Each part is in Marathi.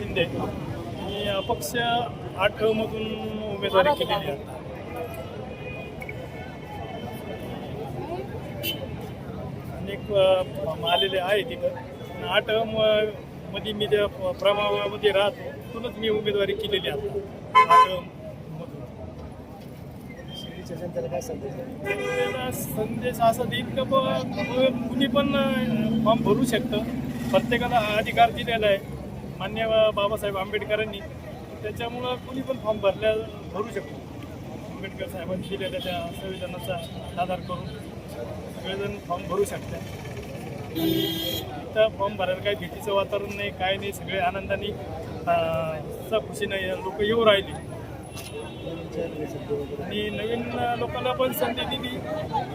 शिंदे मी अपक्ष आठ मधून उमेदवारी केलेली आहे. अनेक आलेले आहे तिथं आठमध्ये मी त्या प्रभावामध्ये राहतो तिथूनच मी उमेदवारी केलेली आहे आठ संदेश आहे? त्याला संदेश असा देईल का कुणी पण फॉर्म भरू शकतं. प्रत्येकाला अधिकार दिलेला आहे. मान्य बाबासाहेब आंबेडकरांनी. त्याच्यामुळं कुणी पण फॉर्म भरल्या भरू शकतो आंबेडकर साहेबांनी दिलेल्या त्या संविधानाचा आधार करून सगळेजण फॉर्म भरू शकतात. त्या फॉर्म भरायला काही भीतीचं वातावरण नाही काय नाही सगळे आनंदाने अं, खुशीने लोक येऊ राहिले. आणि नवीन लोकांना पण संधी दिली.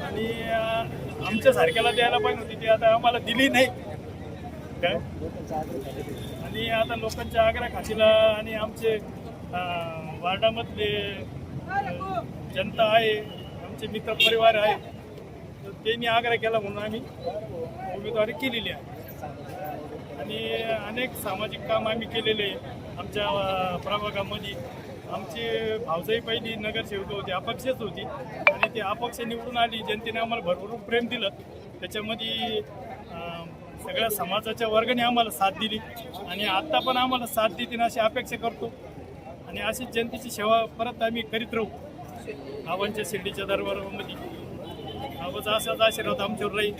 आणि आमच्यासारख्याला द्यायला पाहिजे होती ती आता आम्हाला दिली नाही काय लोकांचा आग्रह झालेला आहे. आणि आता लोकांच्या आग्रा खाशीला आणि आमचे वार्डामधले जनता आहे आमचे मित्र परिवार आहे तर त्यांनी आग्रह केला म्हणून आम्ही उमेदवारी केलेली आहे. आणि अनेक सामाजिक काम आम्ही केलेले आमच्या प्रभागामध्ये. आमची भावजाई पहिली नगरसेवक होती अपक्षच होती. आणि ती अपक्ष निवडून आली जनतेने आम्हाला भरपूर प्रेम दिलं त्याच्यामध्ये सगळ्या समाजाच्या वर्गाने आम्हाला साथ दिली आणि आत्ता पण आम्हाला साथ देतील अशी अपेक्षा करतो. आणि अशीच जनतेची सेवा परत आम्ही करीत राहू. आव्हानच्या शिर्डीच्या दरबारामध्ये. आवाज असाच आशीर्वाद आमच्यावर राहील.